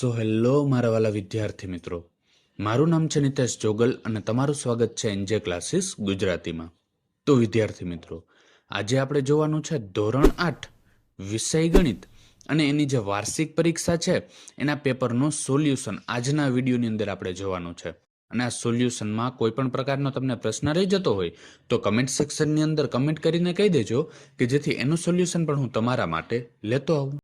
So hello મારા વાલા વિદ્યાર્થી મિત્રો. મારું નામ છે નિતેશ જોગલ અને તમારું સ્વાગત છે એનજે ક્લાસીસ ગુજરાતીમાં. તો વિદ્યાર્થી મિત્રો, આજે આપણે જોવાનું છે ધોરણ આઠ, વિષય ગણિત. અને એની જે વાર્ષિક પરીક્ષા છે, એના પેપરનું સોલ્યુશન આજના વિડીયોની અંદર આપણે જોવાનું છે. અને આ સોલ્યુશનમાં કોઈ પણ પ્રકારનો તમને પ્રશ્ન રહી જતો હોય, તો કમેન્ટ સેક્શનની અંદર કમેન્ટ કરીને કહી દેજો કે જેથી એનું સોલ્યુશન પણ હું તમારા માટે લેતો આવું.